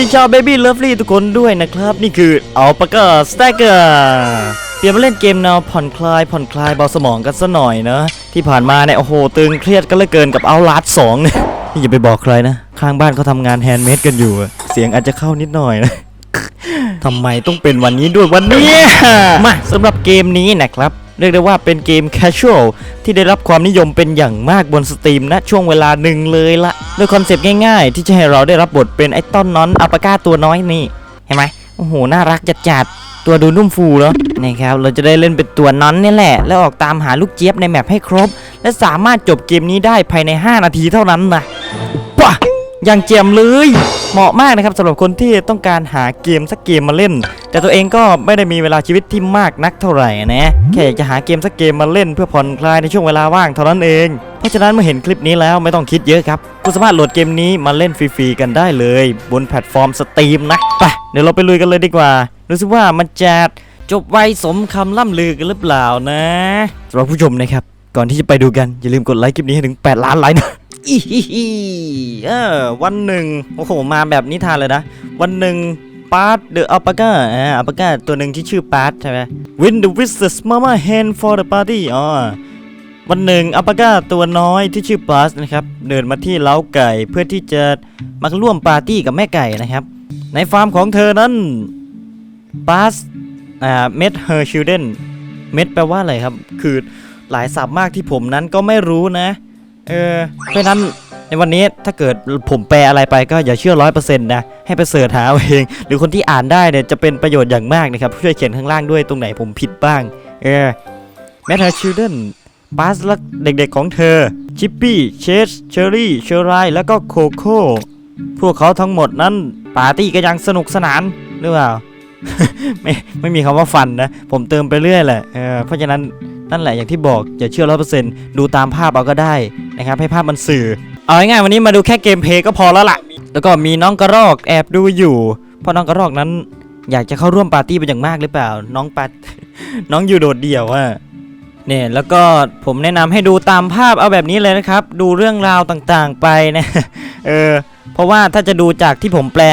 ดีชาวเบบี้เลิฟลี่ทุกคนด้วยนะครับ นี่คืออัลปาก้าสแต็กเกอร์เปลี่ยนมาเล่นเกมแนวผ่อนคลายผ่อนคลายเบาสมองกันซะหน่อยนะ ที่ผ่านมาเนี่ยโอ้โห ตึงเครียดกันเหลือเกินกับเอาลาดสองเนี่ยอย่าไปบอกใครนะ ข้างบ้านเขาทำงานแฮนด์เมดกันอยู่ เสียงอาจจะเข้านิดหน่อยนะทำไมต้องเป็นวันนี้ด้วยวันนี้มาสำหรับเกมนี้นะครับ เรียกได้ว่าเป็นเกม casual ที่ได้รับความนิยมเป็นอย่างมากบนสตรีมณช่วงเวลาหนึ่งเลยละโดยคอนเซปต์ง่ายๆ ที่จะให้เราได้รับบทเป็นไอ้ต้นนอนอัปปาก้าตัวน้อยนี่ เห็นไหมโอ้โห น่ารักจัดๆตัวดูนุ่มฟูแล้วนะครับ เราจะได้เล่นเป็นตัวน้อนนี่แหละ แล้วออกตามหาลูกเจี๊ยบในแมปให้ครบ และสามารถจบเกมนี้ได้ภายใน 5 นาทีเท่านั้นนะ อย่างเจียมเลยเหมาะมากนะครับสำหรับคนที่ต้องการหาเกมสักเกมมาเล่น แต่ตัวเองก็ไม่ได้มีเวลาชีวิตที่มากนักเท่าไหร่นะแค่อยากจะหาเกมสักเกมมาเล่น เพื่อผ่อนคลายในช่วงเวลาว่างเท่านั้นเอง เพราะฉะนั้นเมื่อเห็นคลิปนี้แล้วไม่ต้องคิดเยอะครับคุณสามารถโหลดเกมนี้มาเล่นฟรีๆกันได้เลย บนแพลตฟอร์มสตรีมนะไปเดี๋ยวเราไปลุยกันเลยดีกว่า รู้สึกว่ามันจะจบไวสมคำล่ำลือกันหรือเปล่านะสำหรับผู้ชมนะครับก่อนที่จะไปดูกันอย่าลืมกดไลค์คลิปนี้ให้ถึง 8 ล้านไลค์นะ อีฮิฮิเออวันหนึ่งโอ้โหมาแบบนิทานเลยนะ วันหนึ่งปาร์ตเดอะอัปปาก้าอ่าอัปปาก้าตัวหนึ่งที่ชื่อปาร์ตใช่ไหม Win the Wizard's Mama Hand for the Party อ๋อวันหนึ่งอัปปาก้าตัวน้อยที่ชื่อปาร์ตนะครับ เดินมาที่เล้าไก่เพื่อที่จะมาร่วมปาร์ตี้กับแม่ไก่นะครับ ในฟาร์มของเธอนั้นปาร์ตอ่า met her children met แปลว่าอะไรครับ คือหลายศัพท์มากที่ผมนั้นก็ไม่รู้นะ เออเพราะฉะนั้นในวันนี้ถ้าเกิดผมแปลอะไรไปก็อย่าเชื่อร้อยเปอร์เซ็นต์นะ ให้ไปเสิร์ชหาเอง หรือคนที่อ่านได้เนี่ยจะเป็นประโยชน์อย่างมากนะครับ ช่วยเขียนข้างล่างด้วยตรงไหนผมผิดบ้าง เออแมทเธอชิลเดนบาสและเด็กๆของเธอ ชิปปี้ เชส เชอรี่ เชอร์ไรแล้วก็โคโค่พวกเขาทั้งหมดนั้นปาร์ตี้กันอย่างสนุกสนานหรือเปล่า ไม่ไม่มีคำว่าฟันนะ ผมเติมไปเรื่อยแหละเออเพราะฉะนั้น นั่นแหละอย่างที่บอกอย่าเชื่อร้อยเปอร์เซ็นต์ดูตามภาพเอาก็ได้นะครับให้ภาพมันสื่อ เอาง่ายๆวันนี้มาดูแค่เกมเพย์ก็พอแล้วล่ะ แล้วก็มีน้องกระรอกแอบดูอยู่ เพราะน้องกระรอกนั้น อยากจะเข้าร่วมปาร์ตี้เป็นอย่างมากหรือเปล่า น้องปาน้องอยู่โดดเดี่ยวอะเนี่ยแล้วก็ผมแนะนำให้ดูตามภาพเอาแบบนี้เลยนะครับ ดูเรื่องราวต่างๆไปนะเออเพราะว่าถ้าจะดูจากที่ผมแปล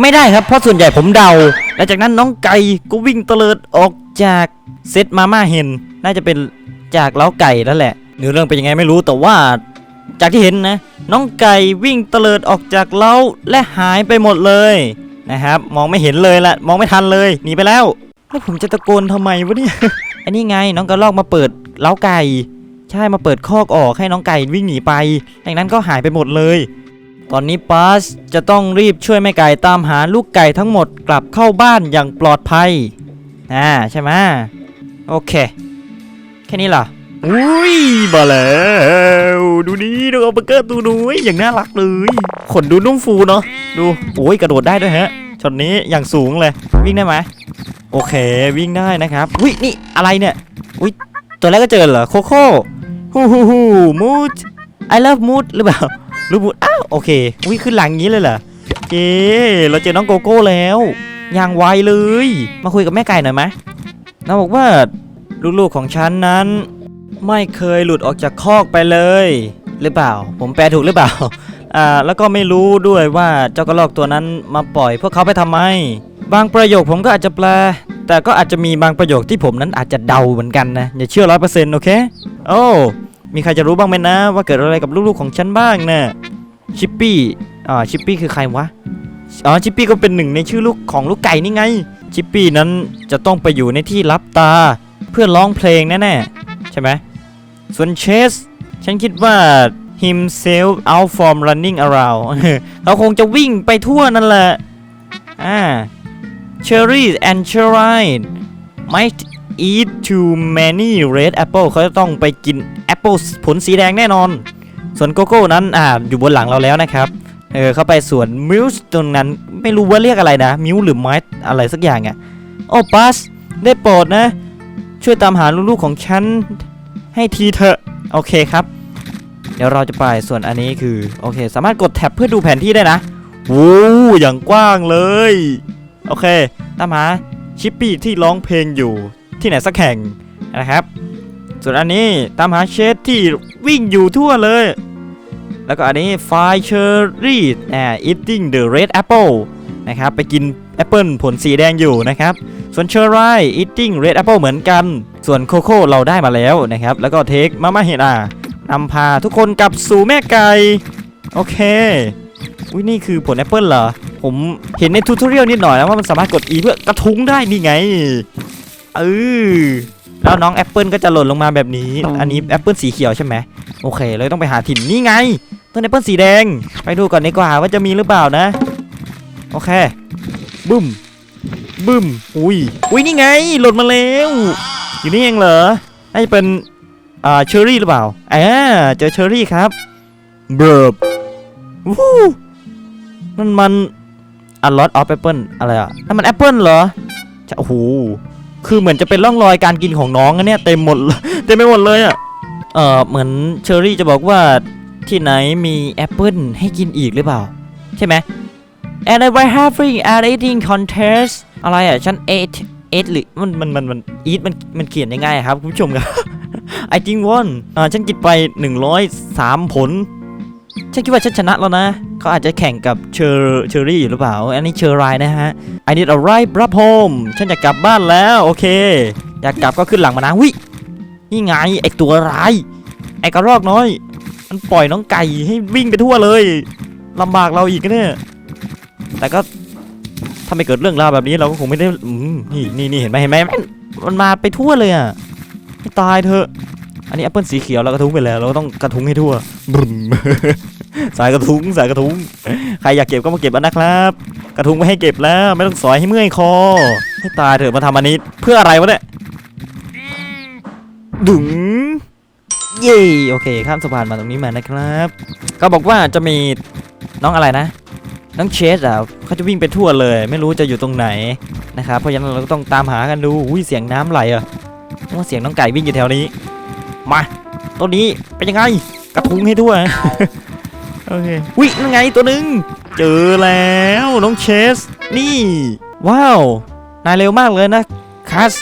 ไม่ได้ครับเพราะส่วนใหญ่ผมเดา และจากนั้นน้องไก่ก็วิ่งเตลิดออกจากเซตมาม่าเห็น น่าจะเป็นจากเล้าไก่นั่นแหละเนื้อเรื่องเป็นยังไงไม่รู้แต่ว่า จากที่เห็นนะ น้องไก่วิ่งเตลิดออกจากเล้าและหายไปหมดเลยนะครับ มองไม่เห็นเลยละมองไม่ทันเลยหนีไปแล้วแล้วผมจะตะโกนทำไมวะเนี่ยอันนี้ไงน้องกระรอกมาเปิดเล้าไก่ ใช่มาเปิดคอกออกให้น้องไก่วิ่งหนีไปจากนั้นก็หายไปหมดเลย ตอนนี้ปาสจะต้องรีบช่วยแม่ไก่ตามหาลูกไก่ทั้งหมดกลับเข้าบ้านอย่างปลอดภัยอ่าใช่ไหมโอเค แค่นี้เหรออุ้ยมาแล้วดูนี่ดูเอาเบอร์เกอร์ตัวนุ้ยอย่างน่ารักเลยขนดูนุ่มฟูเนาะดูโอ้ยกระโดดได้ด้วยฮะช็อตนี้อย่างสูงเลยวิ่งได้ไหมโอเควิ่งได้นะครับอุ้ยนี่อะไรเนี่ยอุ้ยตัวแรกก็เจอเหรอโคโค่ฮู้ฮู้ฮู้มูด I love mood หรือเปล่า รูปูดอ้าวโอเคอุ้ยขึ้นหลังอย่างนี้เลยเหรอเย้เราเจอน้องโกโก้แล้วอย่างไวเลย มาคุยกับแม่ไก่หน่อยไหมน้องบอกว่าลูกๆของฉันนั้น ไม่เคยหลุดออกจากคอกไปเลย หรือเปล่า ผมแปลถูกหรือเปล่าอ่าแล้วก็ไม่รู้ด้วยว่าเจ้ากระรอกตัวนั้นมาปล่อย พวกเขาไปทำไม บางประโยคผมก็อาจจะแปล แต่ก็อาจจะมีบางประโยคที่ผมนั้นอาจจะเดาเหมือนกันนะอย่าเชื่อร้อยเปอร์เซ็นต์โอเคโอ้ มีใครจะรู้บ้างไหมนะ ว่าเกิดอะไรกับลูกๆของฉันบ้างนะชิปปี้อ่าชิปปี้คือใครวะอ๋อชิปปี้ก็เป็นหนึ่งในชื่อลูกของลูกไก่นี่ไง ชิปปี้นั้นจะต้องไปอยู่ในที่ลับตา เพื่อร้องเพลงแน่ๆใช่ไหมส่วนเชส ฉันคิดว่า himself out from running around เขาคงจะวิ่งไปทั่วนั่นแหละอ่า cherry and cherry might eat too many red apple เขาจะต้องไปกินแอปเปิลผลสีแดงแน่นอน ส่วนโกโก้นั้นอ่าอยู่บนหลังเราแล้วนะครับเออเข้าไปสวนมิวส์ตรงนั้นไม่รู้ว่าเรียกอะไรนะ มิวหรือไมท์อะไรสักอย่างอะ่ะโอ้ปัสได้โปรดนะ ช่วยตามหาลูกๆของฉันให้ทีเถอะโอเคครับ เดี๋ยวเราจะไปส่วนอันนี้คือ โอเค สามารถกดแท็บเพื่อดูแผนที่ได้นะโอ้อย่างกว้างเลย โอเค ตามหาชิปปี้ที่ร้องเพลงอยู่ ที่ไหนสักแห่งนะครับ ส่วนอันนี้ตามหาเชสที่วิ่งอยู่ทั่วเลย แล้วก็อันนี้ไฟเชอรี่อ่า eating the red apple นะครับไปกินแอปเปิลผลสีแดงอยู่นะครับ ส่วนเชอร์ไร eating red apple เหมือนกัน ส่วนโคโค่เราได้มาแล้วนะครับ แล้วก็เทคมาม่าเฮดานำพาทุกคนกลับสู่แม่ไก่ โอเคอุ้ยนี่คือผลแอปเปิลเหรอ ผมเห็นในทูทอเรียลนิดหน่อยนะว่ามันสามารถกด E เพื่อกระทุ้งได้นี่ไง เออแล้วน้องแอปเปิลก็จะหล่นลงมาแบบนี้ อันนี้แอปเปิลสีเขียวใช่ไหมโอเคเลยต้องไปหาถิ่นนี่ไง ต้นแอปเปิลสีแดง ไปดูก่อนดีกว่าว่าจะมีหรือเปล่านะ โอเค บึ้ม บึ้ม อุ้ย อุ้ยนี่ไง หล่นมาแล้ว อยู่นี่เองเหรอน่าจะเป็น อ่า เชอร์รี่หรือเปล่าอ่าเจอเชอร์รี่ครับเบิร์บวู้นั่นมัน a lot of apple อะไรอะนั่นมันแอปเปิลเหรอจะโอ้โห คือเหมือนจะเป็นร่องรอยการกินของน้องนะเนี่ยเต็มหมดเต็มไปหมดเลยอะเออเหมือนเชอรี่จะบอกว่าที่ไหนมีแอปเปิลให้กินอีกหรือเปล่า ใช่ไหม and I was having an eating contest อะไรอะ ฉัน ate ate หรือมันมันมันมัน eat มันมันเขียนยังไงครับคุณผู้ชมครับ I think won อ่าฉันกินไป 103 ผล ฉันคิดว่าฉันชนะแล้วนะ เขาอาจจะแข่งกับเชอร์เชอรี่อยู่หรือเปล่า อันนี้เชอร์ไรนะฮะ I need a ride back home ฉันอยากกลับบ้านแล้ว โอเค อยากกลับก็ขึ้นหลังมานะวินี่ไงไอตัวร้ายไอกระรอกน้อย มันปล่อยน้องไก่ให้วิ่งไปทั่วเลยลำบากเราอีกเนี่ย แต่ก็ถ้าไม่เกิดเรื่องราวแบบนี้เราก็คงไม่ได้นี่นี่นี่เห็นไหมเห็นไหมมันมาไปทั่วเลยอะตายเถอะ อันนี้แอปเปิลสีเขียวเรากระทุ้งไปแล้วเราก็ต้องกระทุ้งให้ทั่วบึ้มสายกระทุ้งสายกระทุ้งใครอยากเก็บก็มาเก็บอานะครับ กระทุ้งไม่ให้เก็บแล้วไม่ต้องสอยให้เมื่อยคอให้ตายเถอะมาทำอันนี้เพื่ออะไรวะเนี่ยดึงเย่โอเคข้ามสะพานมาตรงนี้มานะครับ ก็บอกว่าจะมีน้องอะไรนะ น้องเชสอะเขาจะวิ่งไปทั่วเลย ไม่รู้จะอยู่ตรงไหนนะครับเพราะฉะนั้นเราก็ต้องตามหากันดูอุ้ยเสียงน้ำไหลอะว่าเสียงน้องไก่วิ่งอยู่แถวนี้ มาตัวนี้เป็นยังไงกระทุ้งให้ทั่วโอเควินั่นไงตัวหนึ่งเจอแล้วน้องเชส นี่ ว้าว นายเร็วมากเลยนะคัส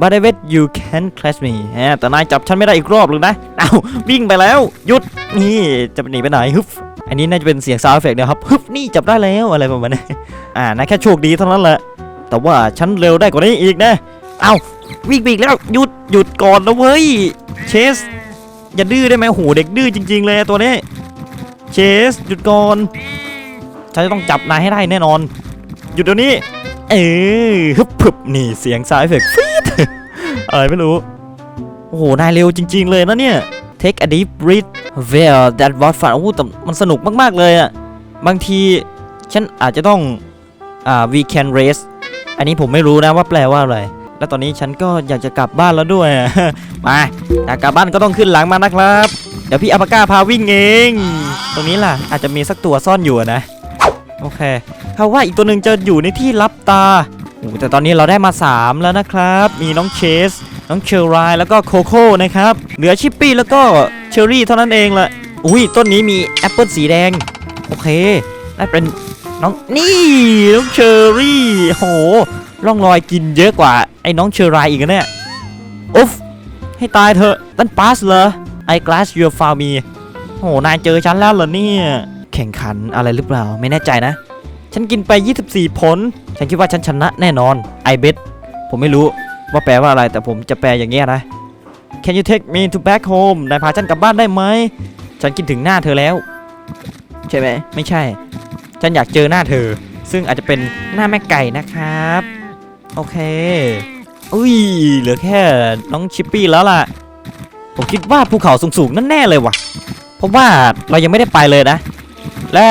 but I bet you can catch me แหมแต่นายจับฉันไม่ได้อีกรอบเลยนะเอ้าวิ่งไปแล้ว หยุดนี่จะหนีไปไหนฮึบอันนี้น่าจะเป็นเสียงซาวด์เอฟเฟกต์นะครับฮึบนี่จับได้แล้วอะไรประมาณนี้อ่านายแค่โชคดีเท่านั้นแหละแต่ว่าฉันเร็วได้กว่านี้อีกนะ เอ้า วิ่งไปอีกแล้วหยุดหยุดก่อนนะเว้ยเชสอย่าดื้อได้ไหมโหเด็กดื้อจริง ๆ เลยตัวนี้เชสหยุดก่อนฉันจะต้องจับนายให้ได้แน่นอน หยุดเดี๋ยวนี้ เออฮึบพึบนี่เสียงซาวด์เฟกฟีดอะไรไม่รู้ โอ้โห นายเร็วจริง ๆ เลยนะเนี่ย take a deep breath well that was fun โอ้แต่มันสนุกมากๆเลยอะบางที ฉันอาจจะต้อง อ่า we can race อันนี้ผมไม่รู้นะว่าแปลว่าอะไร แล้วตอนนี้ฉันก็อยากจะกลับบ้านแล้วด้วย มาอยากกลับบ้านก็ต้องขึ้นหลังมานะครับ เดี๋ยวพี่อัปก้าพาวิ่งเอง ตรงนี้ล่ะ อาจจะมีสักตัวซ่อนอยู่นะ โอเคเขาว่าอีกตัวหนึ่งจะอยู่ในที่รับตาโอ้แต่ตอนนี้เราได้มา 3 แล้วนะครับ มีน้องเชส น้องเชอร์ไรแล้วก็โคโค่นะครับ เหลือชิปปี้แล้วก็เชอร์รี่เท่านั้นเองละอุ้ยต้นนี้มีแอปเปิลสีแดง โอเคได้เป็นน้องนี่น้องเชอร์รี่ โห ร่องรอยกินเยอะกว่าไอ้น้องเชอร์ไรอีกนะเนี่ยอุ๊ฟให้ตายเถอะนั่นปาสเหรอ I glass your f a r me โหนายเจอฉันแล้วเหรอเนี่ยแข่งขันอะไรหรือเปล่าไม่แน่ใจนะ ฉันกินไป 24 ผล ฉันคิดว่าฉันชนะแน่นอน I bet ผมไม่รู้ว่าแปลว่าอะไรแต่ผมจะแปลอย่างเงี้ยนะ Can you take me to back home นายพาฉันกลับบ้านได้ไหม ฉันคิดถึงหน้าเธอแล้ว ใช่ไหม ไม่ใช่ ฉันอยากเจอหน้าเธอ ซึ่งอาจจะเป็นหน้าแม่ไก่นะครับ โอเค อุ้ย เหลือแค่น้องชิปปี้แล้วล่ะ ผมคิดว่าภูเขาสูงๆนั่นแน่เลยว่ะ เพราะว่าเรายังไม่ได้ไปเลยนะ และ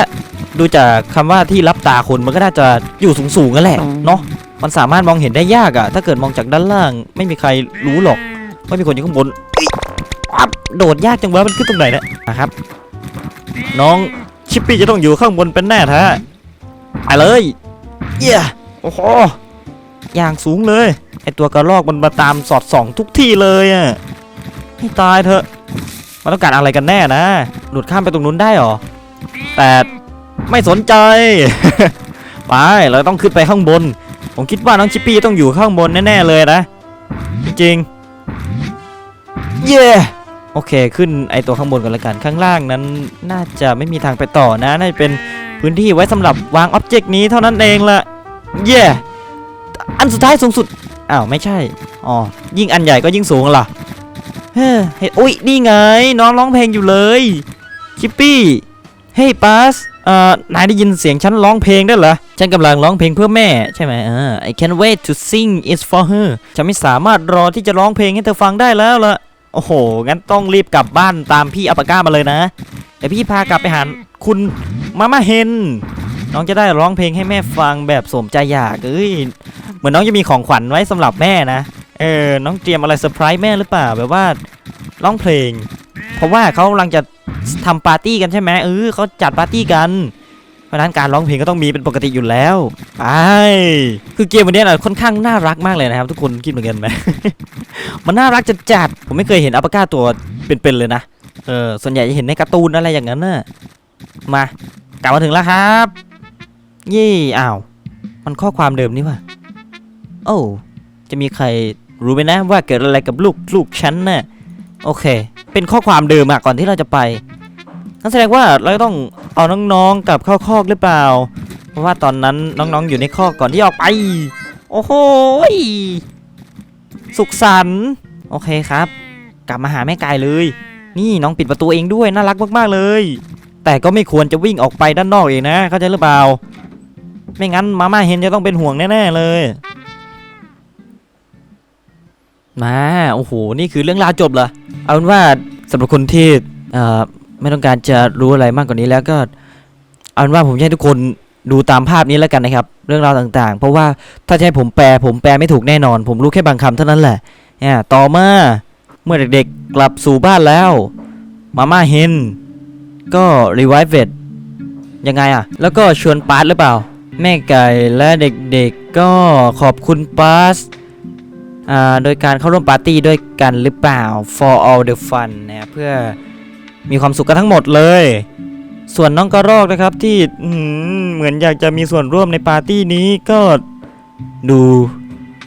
ดูจากคำว่าที่รับตาคนมันก็น่าจะอยู่สูงๆกันแหละเนาะ มันสามารถมองเห็นได้ยากอะถ้าเกิดมองจากด้านล่าง ไม่มีใครรู้หรอกว่ามีคนอยู่ข้างบนเอ้ยปั๊บโดดยากจังวะมันขึ้นตรงไหนเนะนะครับ น้องชิปปี้จะต้องอยู่ข้างบนเป็นแน่แท้ไปเลย เย้โอ้โห อย่างสูงเลยไอตัวกระรอกมันมาตามสอดส่องทุกที่เลยอะให้ตายเถอะมันต้องการอะไรกันแน่นะหลุดข้ามไปตรงนู้นได้หรอแต่ไม่สนใจ ไปเราต้องขึ้นไปข้างบน ผมคิดว่าน้องชิปปี้ต้องอยู่ข้างบนแน่ๆเลยนะ จริงเย้โอเคขึ้นไอตัวข้างบนกันล้วกันข้างล่างนั้น น่าจะไม่มีทางไปต่อนะน่าจะเป็นพื้นที่ไว้สำหรับวางอ็อบเจกต์นี้เท่านั้นเองละเย่ อันสุดท้ายสูงสุด อ้าว ไม่ใช่ อ๋อ ยิ่งอันใหญ่ก็ยิ่งสูงล่ะ เฮ้ยเฮ้ยอุ้ยนี่ไง น้องร้องเพลงอยู่เลย คิปปี้ เฮ้ยปัสเอ่อนายได้ยินเสียงฉันร้องเพลงได้เหรอ ฉันกำลังร้องเพลงเพื่อแม่ใช่ไหมเออ I can't wait to sing it for her ฉันไม่สามารถรอที่จะร้องเพลงให้เธอฟังได้แล้วล่ะ โอ้โห งั้นต้องรีบกลับบ้านตามพี่อัปปาก้ามาเลยนะเดี๋ยวพี่พากลับไปหาคุณมาม่าเฮนน้องจะได้ร้องเพลงให้แม่ฟังแบบสมใจอยาก เอ้ย เหมือนน้องจะมีของขวัญไว้สำหรับแม่นะ เออ น้องเตรียมอะไรเซอร์ไพรส์แม่หรือเปล่า แบบว่าร้องเพลง เพราะว่าเขากำลังจะทำปาร์ตี้กันใช่ไหมเออเขาจัดปาร์ตี้กัน เพราะนั้นการร้องเพลงก็ต้องมีเป็นปกติอยู่แล้ว ไป คือเกมวันนี้นะค่อนข้างน่ารักมากเลยนะครับ ทุกคนคิดเหมือนกันไหม มันน่ารักจัดจัด ผมไม่เคยเห็นอัปปาก้าตัวเป็นๆเลยนะ เออ ส่วนใหญ่จะเห็นในการ์ตูนอะไรอย่างนั้นน่ะ มากลับมาถึงแล้วครับ ยี่ อ้าว มันข้อความเดิมนี่ว่ะ โอ้จะมีใครรู้ไหมนะว่าเกิดอะไรกับลูกลูกฉันน่ะโอเค เป็นข้อความเดิมอะก่อนที่เราจะไปนั่นแสดงว่าเราต้องเอาน้องๆกลับเข้าคอกหรือเปล่า เพราะว่าตอนนั้นน้องๆอยู่ในคอกก่อนที่ออกไป โอ้โหสุขสันต์โอเคครับ กลับมาหาแม่กายเลย นี่น้องปิดประตูเองด้วยน่ารักมากๆเลย แต่ก็ไม่ควรจะวิ่งออกไปด้านนอกเองนะ เข้าใจหรือเปล่า ไม่งั้นมาม่าเห็นจะต้องเป็นห่วงแน่ๆเลย มาโอ้โห นี่คือเรื่องราวจบเหรอ เอาเป็นว่าสำหรับคนที่เอ่อไม่ต้องการจะรู้อะไรมากกว่านี้แล้วก็ เอาเป็นว่าผมให้ทุกคนดูตามภาพนี้แล้วกันนะครับ เรื่องราวต่างๆ เพราะว่าถ้าให้ผมแปลผมแปลไม่ถูกแน่นอน ผมรู้แค่บางคำเท่านั้นแหละเนี่ยต่อมาเมื่อเด็กๆกลับสู่บ้านแล้วมาม่าเฮนก็รีไวฟ์เวดยังไงอะแล้วก็ชวนปาร์ตหรือเปล่า แม่ไก่และเด็กๆก็ขอบคุณปาร์ต โดยการเข้าร่วมปาร์ตี้ด้วยกันหรือเปล่า for all the fun นะเพื่อมีความสุขกันทั้งหมดเลย ส่วนน้องกระรอกนะครับที่เหมือนอยากจะมีส่วนร่วมในปาร์ตี้นี้ก็ดู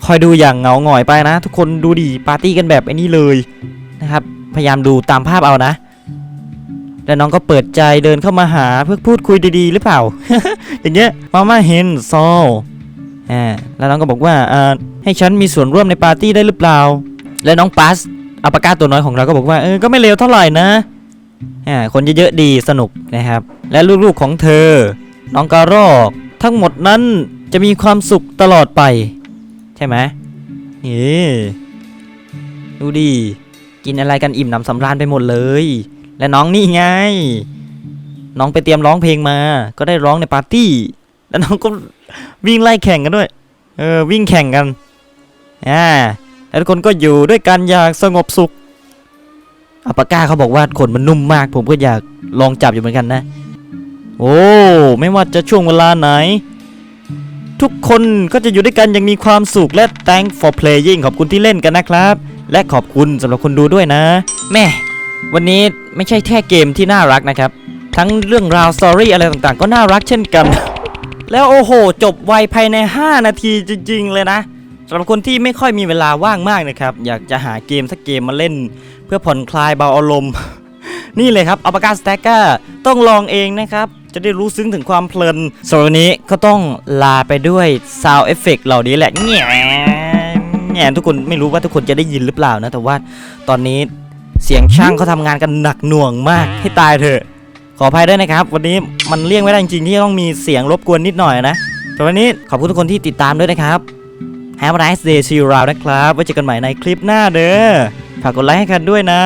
คอยดูอย่างเหงาหงอยไปนะ ทุกคนดูดิปาร์ตี้กันแบบไอ้นี้เลยนะครับ พยายามดูตามภาพเอานะ แล้วน้องก็เปิดใจเดินเข้ามาหาเพื่อพูดคุยดีๆ หรือเปล่า อย่างเงี้ยมาม่าเห็นโซ อ่าแล้วน้องก็บอกว่าอ่าให้ฉันมีส่วนร่วมในปาร์ตี้ได้หรือเปล่า และน้องปัสอัปาก้าตัวน้อยของเราก็บอกว่าเออก็ไม่เลวเท่าไหร่นะอ่าคนเยอะๆดีสนุกนะครับ และลูกๆของเธอ น้องกระรอกทั้งหมดนั้นจะมีความสุขตลอดไป ใช่ไหมนี่ดูดิกินอะไรกันอิ่มหนำสำราญไปหมดเลย และน้องนี่ไง น้องไปเตรียมร้องเพลงมา ก็ได้ร้องในปาร์ตี้ แล้วน้องก็ วิ่งไล่แข่งกันด้วย เออวิ่งแข่งกันอ่าแล้วทุกคนก็อยู่ด้วยกันอย่างสงบสุขอัปปาก้าเขาบอกว่าขนมันนุ่มมาก ผมก็อยากลองจับอยู่เหมือนกันนะ โอ้ไม่ว่าจะช่วงเวลาไหน ทุกคนก็จะอยู่ด้วยกันอย่างมีความสุขและ thank for playing ขอบคุณที่เล่นกันนะครับ และขอบคุณสำหรับคนดูด้วยนะ แม่วันนี้ไม่ใช่แค่เกมที่น่ารักนะครับ ทั้งเรื่องราวสตอรี่อะไรต่างๆ ก็น่ารักเช่นกัน แล้วโอ้โห จบไวภายใน 5 นาทีจริง ๆ เลยนะสำหรับคนที่ไม่ค่อยมีเวลาว่างมากนะครับ อยากจะหาเกมสักเกมมาเล่น เพื่อผ่อนคลายเบาอารมณ์ นี่เลยครับอัปกาสแต็กเกอร์ต้องลองเองนะครับ จะได้รู้ซึ้งถึงความเพลินสำหรับวันนี้ก็ต้องลาไปด้วยซาวเอฟเฟกเหล่านี้แหละแง่แง่ทุกคนไม่รู้ว่าทุกคนจะได้ยินหรือเปล่านะ แต่ว่าตอนนี้เสียงช่างเขาทำงานกันหนักหน่วงมากให้ตายเถอะ ขออภัยด้วยนะครับ วันนี้มันเลี่ยงไม่ได้จริงๆที่ต้องมีเสียงรบกวนนิดหน่อยนะแต่วันนี้ขอบคุณทุกคนที่ติดตามด้วยนะครับ Have a nice day see you around นะครับไว้เจอกันใหม่ในคลิปหน้าเด้อฝากกดไลค์ให้กันด้วยนะ